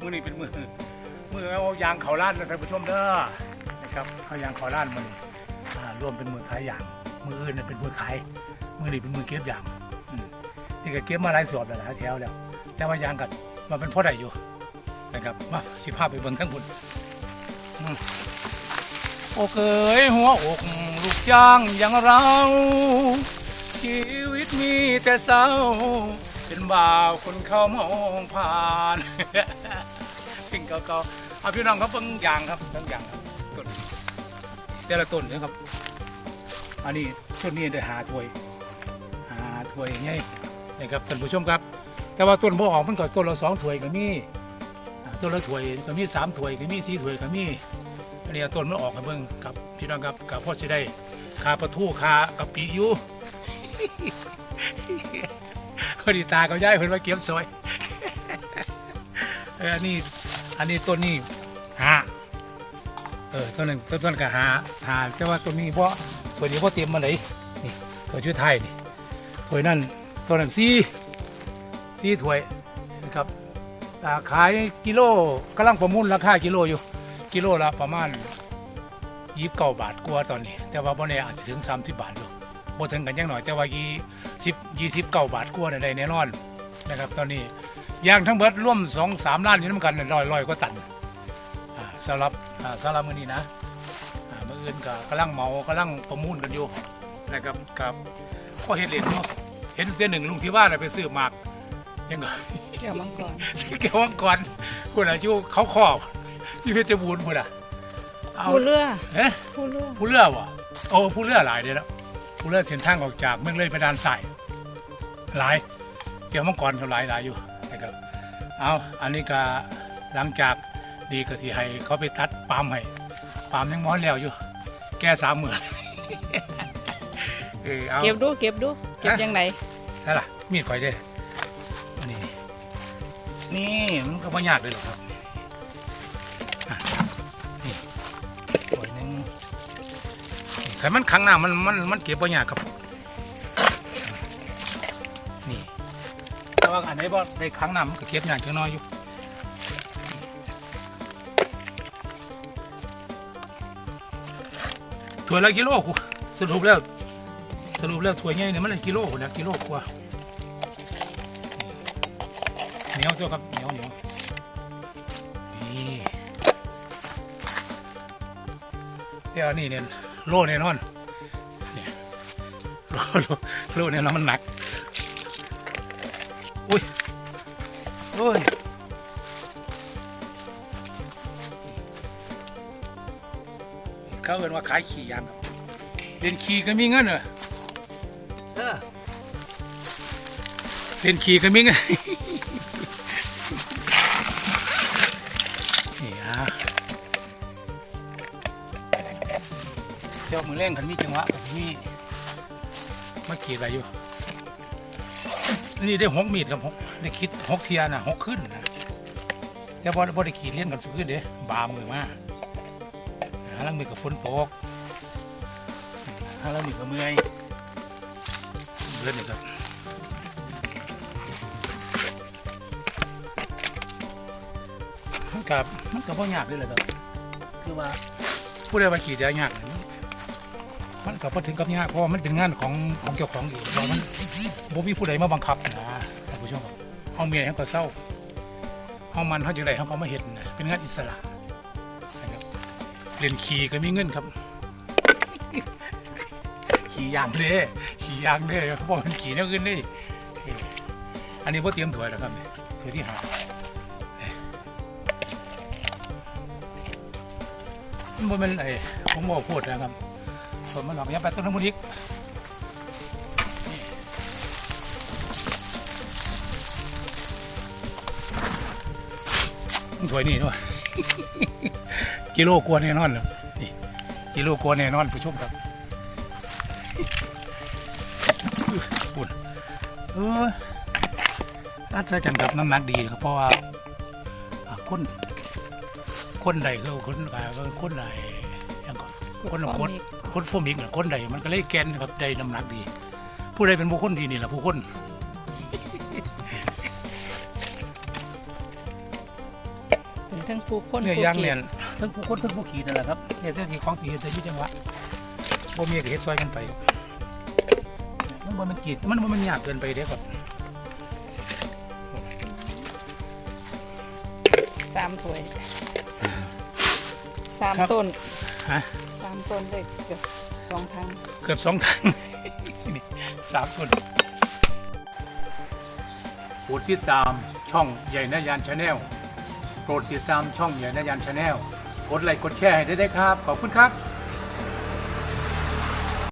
มือนี้เป็นมือมือเอายางเขาล้านนะท่านผู้ชมเด้อนะครับเอายางเขาล้านมันอ่ารวมเป็นมือขายยาง มืออื่นเป็นมือขายมือนี้เป็นมือเก็บยางนี่ก็เก็บมาหลายสอบแล้วหลายแถวแล้วแต่ว่ายางกัดมันเป็นพ่อได้อยู่นะครับมาสิภาพไปเบิ่งทั้งบุญโอเคหัวอกลูกจ้างอย่างเรา ชีวิตมีแต่เศร้า เป็นบ่าวคนเข้ามองผ่านสิ่งเก่าๆเอาพี่น้องครับเบิ่งยางครับเบิ่งยางครับต้นแต่ละต้นนะครับ อันนี้ต้นนี้ได้หาถ้วย หาถ้วยไงนะครับท่านผู้ชมครับ แต่ว่าต้นบ่ออกมันก็ต้นละสองถ้วยก็มีอ่ต้นละถ้วยก็มีสามถ้วยก็มีสี่ถ้วยก็มีอันนี้ต้นมันออกให้เบิ่งครับพี่น้องครับกับพ่อจะได้คาประทูคากะปิอยู่ คนดีตาเขาย้ายเพิ่นมาเก็บซอยเอออันนี้อันนี้ต้นนี้หาเออต้นนึงต้นต้นก็หาหาแต่ว่าต้นนี้เพราะตัวนี้เพราะเตรียมมาเลยนี่ตัวชื่อไทยนี่ถ้วยนั่นต้นนั้นสี่สี่ถ้วยนะครับาขายกิโลกำลังประมูลราคากิโลอยู่ กิโลละประมาณยี่สิบเก้าบาทกว่าตอนนี้ แต่ว่าบนนี้อาจจะถึงสามสิบบาทอยู่ บ่ถึงกันยังหน่อยแต่ว่ายี่สิบยี่สิบเก้าบาทกว่าในแน่นอนนะครับ ตอนนี้ยางทั้งเบิดร่วมสองสามล้านอยู่น้ำกันร้อยร้อยก็ตันอ่าสำหรับอ่าสำหรับมื้อนี้นะอ่ามื่ออื่นก็กำลังเหมากำลังประมูลกันอยู่นะครับกับก็เห็นเหรียญอยู่เห็นเจ้าหนึ่งลุงที่ว่าน่ะไปซื้อหมากยังไงแก้วมังกรซื้อแก้วมังกรคุณอายุเขาขอบที่เพชรบูรณ์คุณอะเอาผู้เรือเอ๊ะผู้เรือผู้เรือวะโอ้ผู้เรือหลายเด้แล้ว ผู้เรือเส้นทางออกจากเมืองเลยไปด้านซ้ายหลายแก้วมังกรเขาหลายหลายอยู่นะครับเอาอันนี้ก็หลังจากดีก็สิให้เขาไปตัดปาล์มให้ปาล์มยังม้อนแล้วอยู่ แก้สามหมื่นเออเอาเก็บดูเก็บดูเก็บยังไงนั่นล่ะมีดข่อยเด้ออันนี้นี่มันก็ไม่ยากเลยหรอกครับ นี่มันขังหน้ามันมันมันเก็บไม่ยากครับ นี่แต่ว่าอันไหนบ่ได้ขังหน้ามันก็เก็บยากจังน้อยอยู่ถ้วละกิโลกูสรุปแล้วสรุปแล้วถ้วใหญ่เนี่ยมันละกิโลกว่ากิโลกว่าเหนียวตัวครับเหนียวเหนียวนี่เดี๋ยวนี่เนี่ย โลแน่นอนเนี่ยโลโลโลแน่นอนมันหนัก อุ้ยโอ้ยเขาเอินว่าขายขี่ยางครับเรียนขี่ก็มีเงินเหรอเออเล่นขี่กันมิ้งนี่ เจ้ามือเล่งขันมีจังหวะกับมีมาขีดอะไรอยู่ นี่ได้หกมีดกับหกได้คิดหกเทียนะหกขึ้นนะแต่พอพอได้ขีดเลี้ยงกันสุดขึ้นเด้บามือมาหาลังมือกับฝนตกหาลังมือกับเมื่อยเลือดนี่ครับมันกับมันกับพ่อยากเลยแหละครับคือว่าผู้ใดมาขี่จะยากเนี่ย มันกับพอถึงกับยากเพราะว่ามันเป็นงานของของเจ้าของเองเพราะมันบ่มีผู้ใดมาบังคับนะท่านผู้ชมครับเอาเมียให้ก็เศร้าเอามันเขาจังไรเขาก็มาเห็นนะเป็นงานอิสระนะครับเรียนขี่ก็มีเงินครับ ขี่ยางเด้ขี่ยางเด้เขาบอกมันขี่แนวอื่นนี่อันนี้พ่เตรียมถวยแล้วครับเนี่ยถ้วยที่หามันบ่แมันไอ้ผมบอกพูดนะครับ ผมมันหลอกยับไปต้นน้ำมันอีกนี่ถ้วยนี่ด้วยกิโลกว่าแน่นอนเลยนี่กิโลกว่าแน่นอนผู้ชมครับปุ่นเออรัดจังกับน้ำหนักดีครับเพราะว่าคนคนใดคือคนกายคนใดยังก่อนคนละคน คนพวกนี้กับคนใดมันก็เลยแกนครับใดน้ำหนักดี ผู้ใดเป็นผู้คนที่นี่แหละผู้คนทั้งผู้คนเนื้อผู้ยางกิเนี่ยทั้งผู้คนทั้งผู้ขีดนั่นแหละครับเฮ็ดเส้นสีของสีเฮ็ดแต่อยี่จังหวะบ่มีก็เฮ็ดซอยกันไปมันบ่แมันกรีดมันบ่แมันยากเกินไปเด้อครับสามถ้วยสามครับต้นฮะ สามต้นเลยเกือบสองครั้งเกือบสองถังนี่สามคนโปรดติดตามช่องใหญ่นายานชาแนลโปรดติดตามช่องใหญ่นายานชาแนลกดไลค์กดแชร์ให้ได้ได้ครับ ขอบคุณครับ